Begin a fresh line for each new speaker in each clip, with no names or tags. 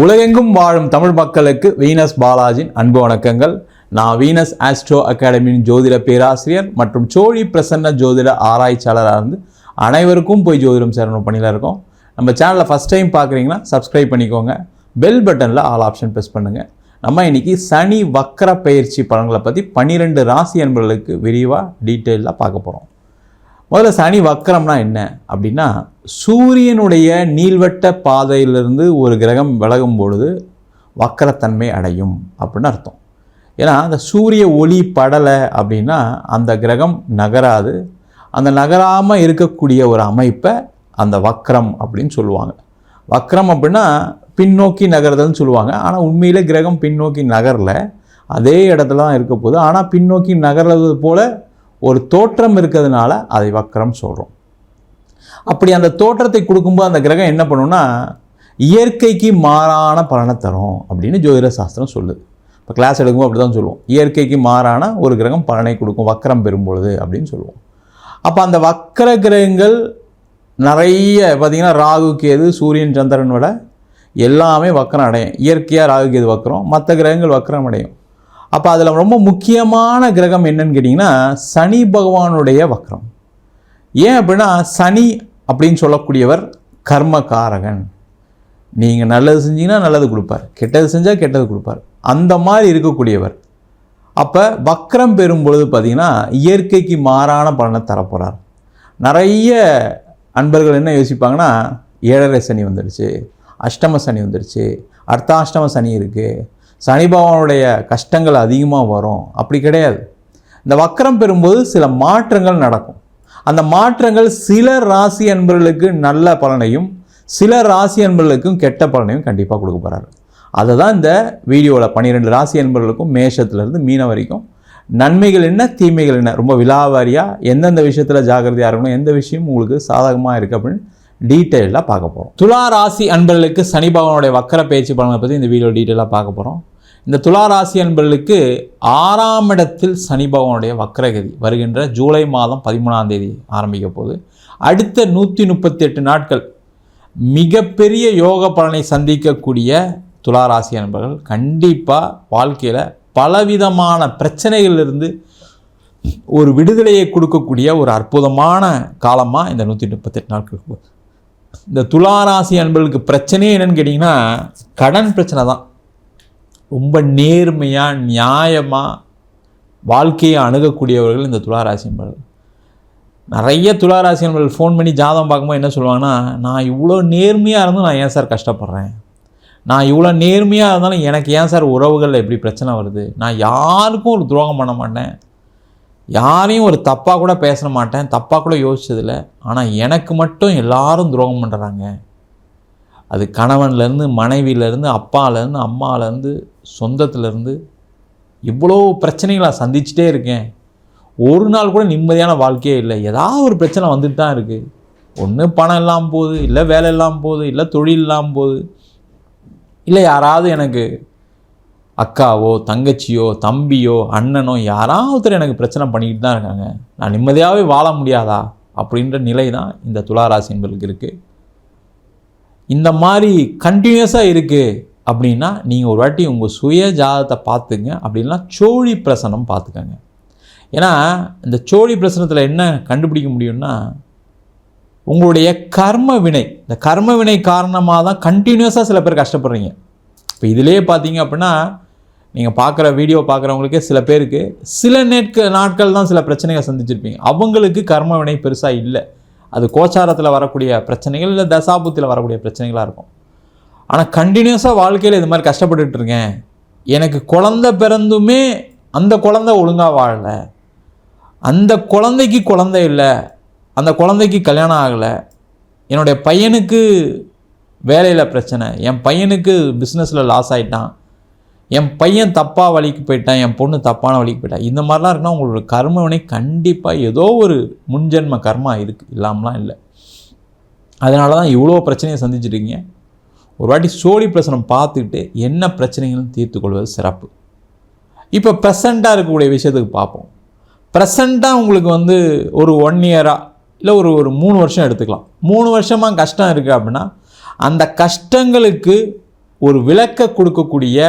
உலகெங்கும் வாழும் தமிழ் மக்களுக்கு வீனஸ் பாலாஜின் அன்பு வணக்கங்கள். நான் வீனஸ் ஆஸ்ட்ரோ அகாடமியின் ஜோதிட பேராசிரியர் மற்றும் சோழி பிரசன்ன ஜோதிட ஆராய்ச்சியாளராக இருந்து அனைவருக்கும் போய் ஜோதிடம் சேரணும் பணியில் இருக்கோம். நம்ம சேனலை ஃபஸ்ட் டைம் பார்க்குறீங்கன்னா சப்ஸ்கிரைப் பண்ணிக்கோங்க. பெல் பட்டனில் ஆல் ஆப்ஷன் ப்ரெஸ் பண்ணுங்கள் நம்ம இன்னைக்கு சனி வக்கர பயிற்சி பலன்களை பற்றி பன்னிரெண்டு ராசி அன்பர்களுக்கு விரிவாக டீட்டெயிலாக பார்க்க போகிறோம் முதல்ல சனி வக்கரம்னா என்ன? அப்படின்னா சூரியனுடைய நீள்வட்ட பாதையிலிருந்து ஒரு கிரகம் விலகும் பொழுது வக்கரத்தன்மை அடையும் அப்படின்னு அர்த்தம். ஏன்னா அந்த சூரிய ஒளி படலை அப்படின்னா அந்த கிரகம் நகராது. அந்த நகராமல் இருக்கக்கூடிய ஒரு அமைப்பை அந்த வக்ரம் அப்படின்னு சொல்லுவாங்க. வக்ரம் அப்படின்னா பின்னோக்கி நகர்தல்னு சொல்லுவாங்க. ஆனால் உண்மையிலே கிரகம் பின்னோக்கி நகரல. அதே இடத்துல தான் இருக்க போகுது. ஆனால் பின்னோக்கி நகர்றது போல் ஒரு தோற்றம் இருக்கிறதுனால அதை வக்கரம் சொல்கிறோம் அப்படி அந்த தோற்றத்தை கொடுக்கும்போது அந்த கிரகம் என்ன பண்ணுன்னா இயற்கைக்கு மாறான பலனை தரும் அப்படின்னு ஜோதிட சாஸ்திரம் சொல்லுது. இப்போ கிளாஸ் எடுக்கும்போது அப்படி தான் சொல்லுவோம். இயற்கைக்கு மாறான ஒரு கிரகம் பலனை கொடுக்கும் வக்கரம் பெறும்பொழுது அப்படின்னு சொல்லுவோம். அப்போ அந்த வக்கர கிரகங்கள் நிறைய பார்த்திங்கன்னா ராகு கேது சூரியன் சந்திரன் விட எல்லாமே வக்கரம் அடையும். இயற்கையாக ராகு கேது வக்கரம் மற்ற கிரகங்கள் வக்கரம் அடையும். அப்போ அதில் ரொம்ப முக்கியமான கிரகம் என்னன்னு கேட்டிங்கன்னா சனி பகவானுடைய வக்ரம். ஏன் அப்படின்னா சனி அப்படின்னு சொல்லக்கூடியவர் கர்மகாரகன் நீங்கள் நல்லது செஞ்சீங்கன்னா நல்லது கொடுப்பார். கெட்டது செஞ்சால் கெட்டது கொடுப்பார். அந்த மாதிரி இருக்கக்கூடியவர். அப்போ வக்ரம் பெறும் பொழுது பார்த்திங்கன்னா இயற்கைக்கு மாறான பலனை தரப்போகிறார் நிறைய அன்பர்கள் என்ன யோசிப்பாங்கன்னா ஏழரை சனி வந்துடுச்சு அஷ்டம சனி வந்துடுச்சு அர்த்தாஷ்டம சனி இருக்குது சனி பகவானுடைய கஷ்டங்கள் அதிகமாக வரும். அப்படி கிடையாது. இந்த வக்கரம் பெறும்போது சில மாற்றங்கள் நடக்கும். அந்த மாற்றங்கள் சில ராசி அன்பர்களுக்கு நல்ல பலனையும் சில ராசி அன்பர்களுக்கும் கெட்ட பலனையும் கண்டிப்பாக கொடுக்க போகிறாரு அதை தான் இந்த வீடியோவில் பன்னிரெண்டு ராசி அன்பர்களுக்கும் மேஷத்துலேருந்து மீன வரைக்கும். நன்மைகள் என்ன தீமைகள் என்ன? ரொம்ப விலாவாரியாக எந்தெந்த விஷயத்தில் ஜாக்கிரதையாக இருக்கணும்? எந்த விஷயம் உங்களுக்கு சாதகமாக இருக்குது அப்படின்னு டீட்டெயிலாக பார்க்க போகிறோம் துலா ராசி அன்பர்களுக்கு சனி பகவானுடைய வக்கர பயிற்சி பலனை பற்றி இந்த வீடியோ டீட்டெயிலாக பார்க்க போகிறோம் இந்த துலா ராசி அன்பர்களுக்கு ஆறாம் இடத்தில் சனி பகவானுடைய வக்கரகதி வருகின்ற ஜூலை மாதம் பதிமூணாம் தேதி ஆரம்பிக்க போது அடுத்த நூற்றி முப்பத்தி எட்டு நாட்கள் மிகப்பெரிய யோக பலனை சந்திக்கக்கூடிய துலா ராசி அன்பர்கள் கண்டிப்பாக வாழ்க்கையில் பலவிதமான பிரச்சனைகளிலிருந்து ஒரு விடுதலையை கொடுக்கக்கூடிய ஒரு அற்புதமான காலமாக இந்த நூற்றி முப்பத்தெட்டு நாட்கள் இந்த துளாராசி அன்பர்களுக்கு பிரச்சனையே என்னன்னு கேட்டிங்கன்னா கடன் பிரச்சனை தான். ரொம்ப நேர்மையாக நியாயமாக வாழ்க்கையை அணுகக்கூடியவர்கள் இந்த துளாராசி அன்பர்கள். நிறைய துளாராசி அன்பர்கள் ஃபோன் பண்ணி ஜாதகம் பார்க்கும்போது என்ன சொல்லுவாங்கன்னா நான் இவ்வளோ நேர்மையாக இருந்தும் நான் ஏன் சார் கஷ்டப்படுறேன்? நான் இவ்வளோ நேர்மையாக இருந்தாலும் எனக்கு ஏன் சார் உறவுகளில் எப்படி பிரச்சனை வருது? நான் யாருக்கும் ஒரு துரோகம் பண்ண மாட்டேன். யாரையும் ஒரு தப்பாக கூட பேச மாட்டேன் தப்பாக கூட யோசிச்சதில்ல. ஆனால் எனக்கு மட்டும் எல்லாரும் துரோகம் பண்ணுறாங்க அது கணவன்லேருந்து மனைவியிலேருந்து அப்பாலேருந்து அம்மாலேருந்து சொந்தத்துலேருந்து இவ்வளோ பிரச்சனைகளை சந்திச்சுட்டே இருக்கேன். ஒரு நாள் கூட நிம்மதியான வாழ்க்கையே இல்லை. ஏதாவது ஒரு பிரச்சனை வந்துட்டு தான் இருக்குது ஒன்று பணம் இல்லாமல் போகுது இல்லை வேலை இல்லாமல் போகுது இல்லை தொழில் இல்லாமல் போகுது. இல்லை யாராவது எனக்கு அக்காவோ தங்கச்சியோ தம்பியோ அண்ணனோ யாராவது எனக்கு பிரச்சனை பண்ணிக்கிட்டு தான் இருக்காங்க. நான் நிம்மதியாகவே வாழ முடியாதா? அப்படின்ற நிலை தான் இந்த துளாராசி என்பதுக்கு இருக்குது இந்த மாதிரி கண்டினியூஸாக இருக்குது அப்படின்னா நீங்கள் ஒரு வாட்டி உங்கள் சுய ஜாதகத்தை பார்த்துங்க. அப்படின்னா சோழி பிரசனம் பார்த்துக்கங்க. ஏன்னா இந்த சோழி பிரசனத்தில் என்ன கண்டுபிடிக்க முடியும்னா உங்களுடைய கர்ம வினை இந்த கர்ம வினை காரணமாக தான் கண்டினியூஸாக சில பேர் கஷ்டப்படுறீங்க. இப்போ இதிலே பார்த்தீங்க அப்படின்னா நீங்கள் பார்க்குற வீடியோ பார்க்குறவங்களுக்கே சில பேருக்கு சில நேட்க நாட்கள் தான் சில பிரச்சனைகள் சந்திச்சிருப்பீங்க. அவங்களுக்கு கர்ம வினை பெருசாக இல்லை. அது கோச்சாரத்தில் வரக்கூடிய பிரச்சனைகள் இல்லை தசாபுத்தில் வரக்கூடிய பிரச்சனைகளாக இருக்கும். ஆனால் கண்டினியூஸாக வாழ்க்கையில் இது மாதிரி கஷ்டப்பட்டுட்டு இருக்கேன். எனக்கு குழந்த பிறந்துமே அந்த குழந்தை ஒழுங்காக வாழலை. அந்த குழந்தைக்கு குழந்தை இல்லை. அந்த குழந்தைக்கு கல்யாணம் ஆகலை. என்னுடைய பையனுக்கு வேலையில் பிரச்சனை. என் பையனுக்கு பிஸ்னஸில் லாஸ் ஆகிட்டான் என் பையன் தப்பாக வழிக்கு போயிட்டான் என் பொண்ணு தப்பான வழிக்கு போயிட்டான் இந்த மாதிரிலாம் இருக்குன்னா உங்களோட கர்மவினை கண்டிப்பாக ஏதோ ஒரு முன்ஜென்ம கர்மா இருக்குது இல்லாமலாம் இல்லை. அதனால தான் இவ்வளோ பிரச்சனையை சந்திச்சிருக்கீங்க ஒரு வாட்டி சோழி பிரசனம் பார்த்துக்கிட்டு என்ன பிரச்சனைகளும் தீர்த்து கொள்வது சிறப்பு. இப்போ ப்ரெசண்ட்டாக இருக்கக்கூடிய விஷயத்துக்கு பார்ப்போம். ப்ரெசண்ட்டாக உங்களுக்கு வந்து ஒரு ஒன் இயராக இல்லை ஒரு ஒரு மூணு வருஷம் எடுத்துக்கலாம். மூணு வருஷமாக கஷ்டம் இருக்குது அப்படின்னா அந்த கஷ்டங்களுக்கு ஒரு விளக்க கொடுக்கக்கூடிய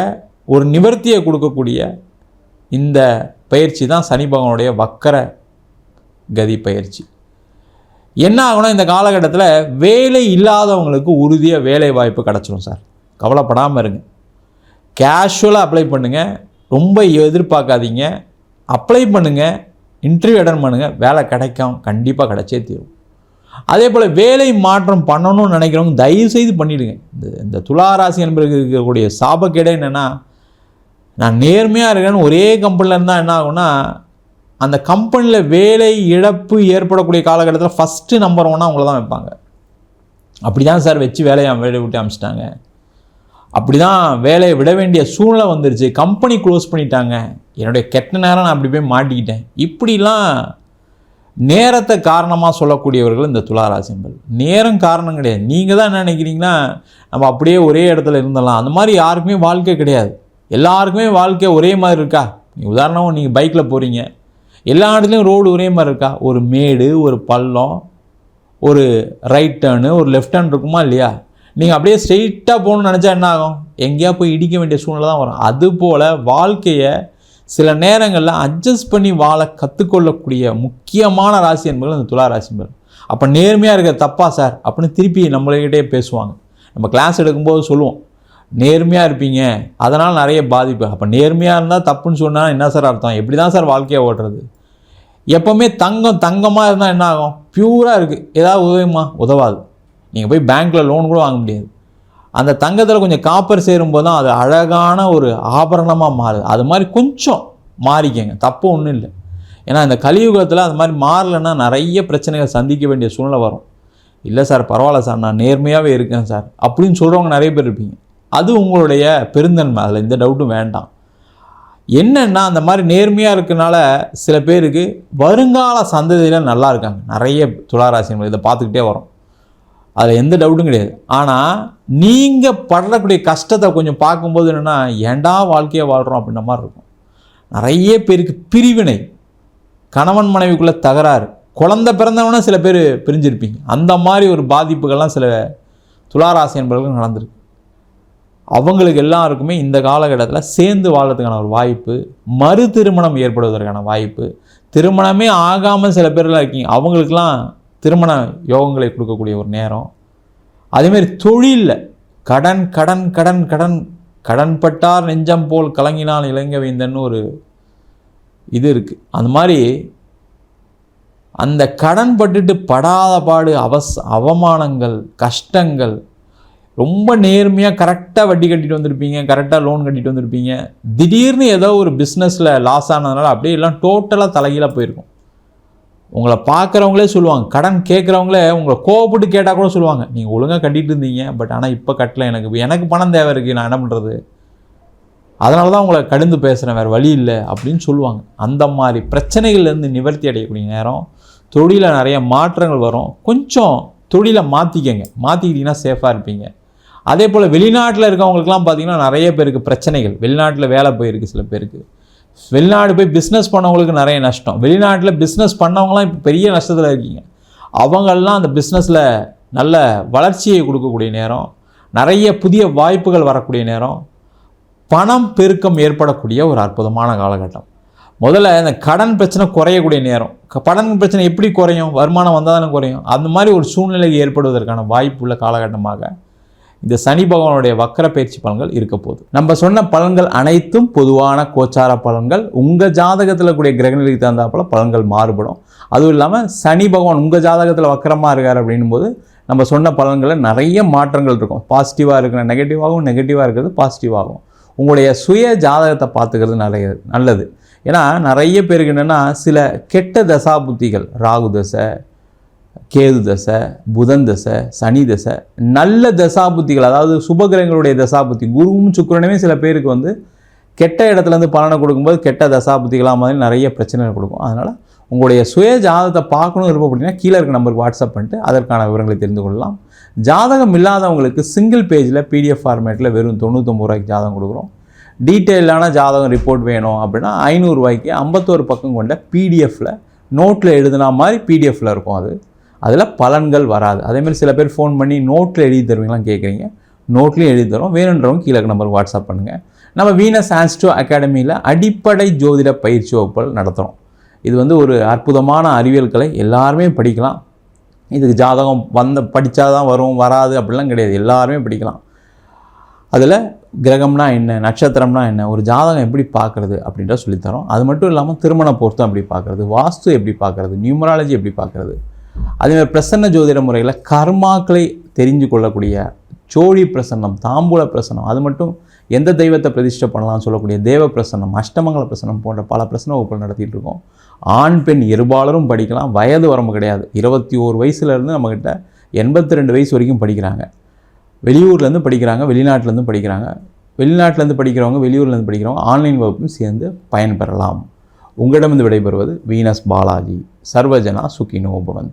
ஒரு நிவர்த்தியை கொடுக்கக்கூடிய இந்த பயிற்சி தான் சனி பகவானுடைய வக்கர கதி பயிற்சி. என்ன ஆகும்னா இந்த காலகட்டத்தில் வேலை இல்லாதவங்களுக்கு உறுதியாக வேலை வாய்ப்பு கிடச்சிரும் சார். கவலைப்படாமல் இருங்க. கேஷுவலாக அப்ளை பண்ணுங்கள் ரொம்ப எதிர்பார்க்காதீங்க. அப்ளை பண்ணுங்கள் இன்டர்வியூ அட்டன் பண்ணுங்கள் வேலை கிடைக்கும். கண்டிப்பாக கிடைச்சே தீரும். அதே போல் வேலை மாற்றம் பண்ணணும்னு நினைக்கிறவங்க தயவு செய்து பண்ணிவிடுங்க இந்த இந்த துளாராசி என்பது இருக்கக்கூடிய சாபக்கேடே என்னென்னா நான் நேர்மையாக இருக்கேன்னு ஒரே கம்பெனியில் இருந்தால் என்ன ஆகும்னா அந்த கம்பெனியில் வேலை இழப்பு ஏற்படக்கூடிய காலகட்டத்தில் ஃபஸ்ட்டு நம்பர் ஒன்னாக அவங்கள தான் வைப்பாங்க. அப்படி தான் சார் வச்சு வேலையை வேலையை விட்டு அமிச்சிட்டாங்க. அப்படி தான் வேலையை விட வேண்டிய சூழ்நிலை வந்துருச்சு. கம்பெனி க்ளோஸ் பண்ணிட்டாங்க. என்னுடைய கெட்ட நேரம் நான் அப்படி போய் மாட்டிக்கிட்டேன். இப்படிலாம் நேரத்தை காரணமாக சொல்லக்கூடியவர்கள் இந்த துளாராசிம்பல் நேரம் காரணம் கிடையாது. நீங்கள் தான் என்ன நினைக்கிறீங்கன்னா நம்ம அப்படியே ஒரே இடத்துல இருந்தலாம் அந்த மாதிரி யாருக்குமே வாழ்க்கை கிடையாது. எல்லாருக்குமே வாழ்க்கை ஒரே மாதிரி இருக்கா? உதாரணமாக நீங்கள் பைக்கில் போகிறீங்க எல்லா இடத்துலையும் ரோடு ஒரே மாதிரி இருக்கா? ஒரு மேடு ஒரு பள்ளம் ஒரு ரைட் டேர்னு ஒரு லெஃப்ட் டேர்ன் இருக்குமா இல்லையா? நீங்கள் அப்படியே ஸ்ட்ரெயிட்டாக போகணும்னு நினச்சா என்ன ஆகும்? எங்கேயா போய் இடிக்க வேண்டிய சூழ்நிலை தான் வரும். அதுபோல் வாழ்க்கையை சில நேரங்களில் அட்ஜஸ்ட் பண்ணி வாழ கற்றுக்கொள்ளக்கூடிய முக்கியமான ராசி என்பது அந்த துலா ராசி என்பது. அப்போ நேர்மையாக இருக்க தப்பா சார் அப்படின்னு திருப்பி நம்மள்கிட்டே பேசுவாங்க. நம்ம கிளாஸ் எடுக்கும்போது சொல்லுவோம். நேர்மையாக இருப்பீங்க. அதனால் நிறைய பாதிப்பு. அப்போ நேர்மையாக இருந்தால் தப்புன்னு சொன்னால் என்ன சார் அர்த்தம்? எப்படி தான் சார் வாழ்க்கையை ஓட்டுறது? எப்போவுமே தங்கம் தங்கமாக இருந்தால் என்ன ஆகும்? பியூராக இருக்குது ஏதாவது உதவுமா? உதவாது. நீங்கள் போய் பேங்க்கில் லோன் கூட வாங்க முடியாது. அந்த தங்கத்தில் கொஞ்சம் காப்பர் சேரும்போது தான் அது அழகான ஒரு ஆபரணமாக மாறுது. அது மாதிரி கொஞ்சம் மாறிக்கங்க. தப்பு ஒன்றும் இல்லை. ஏன்னா இந்த கலியுகத்தில் அது மாதிரி மாறலைன்னா நிறைய பிரச்சனைகள் சந்திக்க வேண்டிய சூழ்நிலை வரும். இல்லை சார் பரவாயில்ல சார். நான் நேர்மையாகவே இருக்கேன் சார். அப்படின்னு சொல்கிறவங்க நிறைய பேர் இருப்பீங்க. அது உங்களுடைய பெருந்தன்மை. அதில் எந்த டவுட்டும் வேண்டாம். என்னென்னா அந்த மாதிரி நேர்மையாக இருக்கனால சில பேருக்கு வருங்கால சந்ததியில் நல்லா இருக்காங்க. நிறைய துளாராசி இதை பார்த்துக்கிட்டே வரோம். அதில் எந்த டவுட்டும் கிடையாது. ஆனால் நீங்கள் படக்கூடிய கஷ்டத்தை கொஞ்சம் பார்க்கும்போது என்னென்னா ஏண்டா வாழ்க்கையை வாழ்கிறோம் அப்படின்ற மாதிரி இருக்கும். நிறைய பேருக்கு பிரிவினை. கணவன் மனைவிக்குள்ளே தகராறு. குழந்த பிறந்தவனே சில பேர் பிரிஞ்சிருப்பீங்க. அந்த மாதிரி ஒரு பாதிப்புகள்லாம் சில துளாராசி என்பவர்களுக்கு நடந்திருக்கு. அவங்களுக்கு எல்லாருக்குமே இந்த காலகட்டத்தில் சேர்ந்து வாழறதுக்கான ஒரு வாய்ப்பு மறு திருமணம் ஏற்படுவதற்கான வாய்ப்பு திருமணமே ஆகாமல் சில பேர்லாம் இருக்கீங்க அவங்களுக்கெல்லாம் திருமண யோகங்களை கொடுக்கக்கூடிய ஒரு நேரம். அதேமாரி தொழிலில் கடன் கடன் கடன் கடன் கடன்பட்டார் நெஞ்சம் போல் கலங்கினால் இளங்க வேந்தன்னு ஒரு இது இருக்குது அந்த மாதிரி அந்த கடன் பட்டுட்டு படாத பாடு அவஸ் அவமானங்கள் கஷ்டங்கள் ரொம்ப நேர்மையாக கரெக்டாக வட்டி கட்டிட்டு வந்திருப்பீங்க கரெக்டாக லோன் கட்டிட்டு வந்திருப்பீங்க. திடீர்னு ஏதோ ஒரு பிஸ்னஸில் லாஸ் ஆனதுனால அப்படியே எல்லாம் டோட்டலாக தலைகீழாக போயிருக்கும். உங்களை பார்க்குறவங்களே சொல்லுவாங்க கடன் கேட்குறவங்களே உங்களை கோவப்பட்டு கேட்டால் கூட சொல்லுவாங்க நீங்கள் ஒழுங்காக கட்டிகிட்டு இருந்தீங்க பட் ஆனால் இப்போ கட்டல எனக்கு எனக்கு பணம் தேவை இருக்குது நான் என்ன பண்ணுறது அதனால தான் உங்களை கடிந்து பேசுகிறேன் வேறு வழி இல்லை அப்படின்னு சொல்லுவாங்க. அந்த மாதிரி பிரச்சனைகள்லேருந்து நிவர்த்தி அடையக்கூடிய நேரம் தொழிலில் நிறைய மாற்றங்கள் வரும். கொஞ்சம் தொழிலை மாற்றிக்கங்க மாற்றிக்கிட்டிங்கன்னா சேஃபாக இருப்பீங்க. அதே போல் வெளிநாட்டில் இருக்கவங்களுக்குலாம் பார்த்திங்கன்னா நிறைய பேருக்கு பிரச்சனைகள். வெளிநாட்டில் வேலை போயிருக்கு சில பேருக்கு. வெளிநாடு போய் பிஸ்னஸ் பண்ணவங்களுக்கு நிறைய நஷ்டம். வெளிநாட்டில் பிஸ்னஸ் பண்ணவங்களாம் இப்போ பெரிய நஷ்டத்தில் இருக்கீங்க. அவங்கெல்லாம் அந்த பிஸ்னஸில் நல்ல வளர்ச்சியை கொடுக்கக்கூடிய நேரம் நிறைய புதிய வாய்ப்புகள் வரக்கூடிய நேரம் பணம் பெருக்கம் ஏற்படக்கூடிய ஒரு அற்புதமான காலகட்டம். முதல்ல இந்த கடன் பிரச்சனை குறையக்கூடிய நேரம். கடன் பிரச்சனை எப்படி குறையும்? வருமானம் வந்தால் தானே குறையும்? அந்த மாதிரி ஒரு சூழ்நிலை ஏற்படுவதற்கான வாய்ப்பு உள்ள காலகட்டமாக இந்த சனி பகவானுடைய வக்கர பயிற்சி பலன்கள் இருக்க போகுது. நம்ம சொன்ன பலன்கள் அனைத்தும் பொதுவான கோச்சார பலன்கள். உங்கள் ஜாதகத்தில் கூடிய கிரகநிலைக்கு தகுந்தாப்புல பலன்கள் மாறுபடும். அதுவும் இல்லாமல் சனி பகவான் உங்கள் ஜாதகத்தில் வக்கரமாக இருக்கார் அப்படின்னும் போது நம்ம சொன்ன பலன்களில் நிறைய மாற்றங்கள் இருக்கும். பாசிட்டிவாக இருக்கிற நெகட்டிவாகவும் நெகட்டிவாக இருக்கிறது பாசிட்டிவாகும் உங்களுடைய சுய ஜாதகத்தை பார்த்துக்கிறது நிறைய நல்லது. ஏன்னா நிறைய பேருக்கு என்னென்னா சில கெட்ட தசாபுத்திகள் ராகு தசை கேது தசை புதன் தசை சனி தசை நல்ல தசாபுத்திகள் அதாவது சுபகிரகங்களுடைய தசாபுத்தி. குருவும் சுக்கரனுமே சில பேருக்கு வந்து கெட்ட இடத்துலேருந்து பலனை கொடுக்கும்போது கெட்ட தசாபுத்திகளாக மாதிரி நிறைய பிரச்சனைகள் கொடுக்கும். அதனால் உங்களுடைய சுய ஜாதகத்தை பார்க்கணும் அப்படின்னா கீழே இருக்க நம்பருக்கு வாட்ஸ்அப் பண்ணிட்டு அதற்கான விவரங்களை தெரிந்து கொள்ளலாம். ஜாதகம் இல்லாதவங்களுக்கு சிங்கிள் பேஜில் பிடிஎஃப் ஃபார்மேட்டில் வெறும் தொண்ணூற்றொம்பது ரூபாய்க்கு ஜாதகம் கொடுக்குறோம். டீட்டெயிலான ஜாதகம் ரிப்போர்ட் வேணும் அப்படின்னா ஐநூறுரூவாய்க்கு ஐம்பத்தோரு பக்கம் கொண்ட பிடிஎஃப்பில் நோட்டில் எழுதுனா மாதிரி பிடிஎஃப்பில் இருக்கும் அது. அதில் பலன்கள் வராது. அதேமாதிரி சில பேர் ஃபோன் பண்ணி நோட்டில் எழுதி தருவீங்களாம் கேட்குறீங்க நோட்லேயும் எழுதி தரோம் வேணுன்றவங்க கீழே நம்பருக்கு வாட்ஸ்அப் பண்ணுங்கள் நம்ம வீனஸ் ஆன்ஸ்டோ அகாடமியில் அடிப்படை ஜோதிட பயிற்சி வகுப்புகள் நடத்துகிறோம் இது வந்து ஒரு அற்புதமான அறிவியல்களை எல்லாருமே படிக்கலாம். இதுக்கு ஜாதகம் வந்த படித்தா தான் வரும் வராது அப்படிலாம் கிடையாது. எல்லாருமே படிக்கலாம். அதில் கிரகம்னா என்ன நட்சத்திரம்னா என்ன ஒரு ஜாதகம் எப்படி பார்க்குறது அப்படின்ற சொல்லித்தரோம். அது மட்டும் இல்லாமல் திருமண பொருத்தம் எப்படி பார்க்குறது வாஸ்து எப்படி பார்க்குறது நியூமராலஜி எப்படி பார்க்குறது அதேமாதிரி பிரசன்ன ஜோதிட முறையில் கர்மாக்களை தெரிஞ்சு கொள்ளக்கூடிய சோழி பிரசன்னம் தாம்பூல பிரசன்னம் அது மட்டும் எந்த தெய்வத்தை பிரதிஷ்டை பண்ணலாம்னு சொல்லக்கூடிய தேவ பிரசன்னம் அஷ்டமங்கல பிரசன்னம் போன்ற பல பிரசன வகுப்புகள் நடத்திட்டு இருக்கோம். ஆண் பெண் இருபாலரும் படிக்கலாம் வயது வரம்பு கிடையாது. இருபத்தி ஓரு வயசுலேருந்து நம்மக்கிட்ட எண்பத்தி ரெண்டு வயசு வரைக்கும் படிக்கிறாங்க. வெளியூர்லேருந்து படிக்கிறாங்க வெளிநாட்டிலேருந்து படிக்கிறாங்க. வெளிநாட்டிலேருந்து படிக்கிறவங்க வெளியூர்லேருந்து படிக்கிறவங்க ஆன்லைன் வகுப்பும் சேர்ந்து பயன்பெறலாம். உங்களிடமிருந்து விடைபெறுவது வீனஸ் பாலாஜி. சர்வஜனா சுகினோ பவந்து